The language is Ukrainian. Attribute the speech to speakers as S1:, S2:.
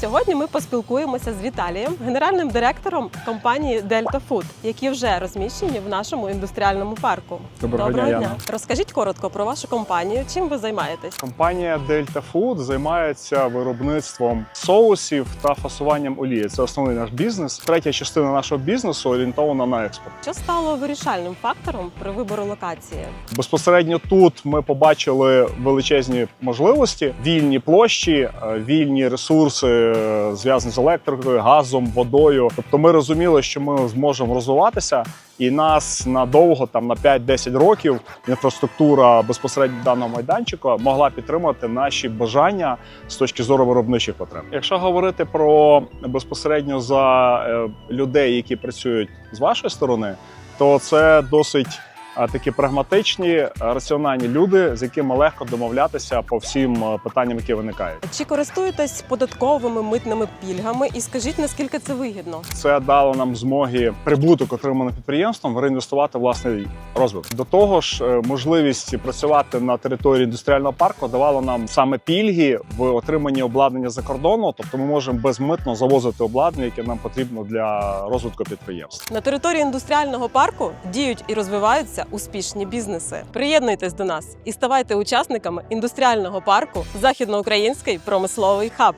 S1: Сьогодні ми поспілкуємося з Віталієм, генеральним директором компанії Delta Food, які вже розміщені в нашому індустріальному парку.
S2: Доброго дня, Яна.
S1: Розкажіть коротко про вашу компанію. Чим ви займаєтесь?
S2: Компанія Delta Food займається виробництвом соусів та фасуванням олії. Це основний наш бізнес. Третя частина нашого бізнесу орієнтована на експорт.
S1: Що стало вирішальним фактором при вибору локації?
S2: Безпосередньо тут ми побачили величезні можливості, вільні площі, е, вільні ресурси зв'язані з електрикою, газом, водою. Тобто, ми розуміли, що ми зможемо розвиватися, і нас надовго, там на 5-10 років, інфраструктура безпосередньо даного майданчика могла підтримати наші бажання з точки зору виробничих потреб. Якщо говорити про безпосередньо за е, людей, які працюють з вашої сторони, то це досить такі прагматичні, е, раціональні люди, з якими легко домовлятися по всім е, питанням, які виникають.
S1: Чи користуєтесь податковими митними пільгами? І скажіть, наскільки це вигідно?
S2: Це дало нам змоги прибуток, отриманий підприємством, реінвестувати власний розвиток. До того ж, е, можливість працювати на території індустріального парку давала нам саме пільги в отриманні обладнання за кордону. Тобто, ми можемо безмитно завозити обладнання, яке нам потрібно для розвитку підприємств.
S1: На території індустріального парку діють і розвиваються успішні бізнеси. Приєднуйтесь до нас і ставайте учасниками індустріального парку Західноукраїнський промисловий хаб.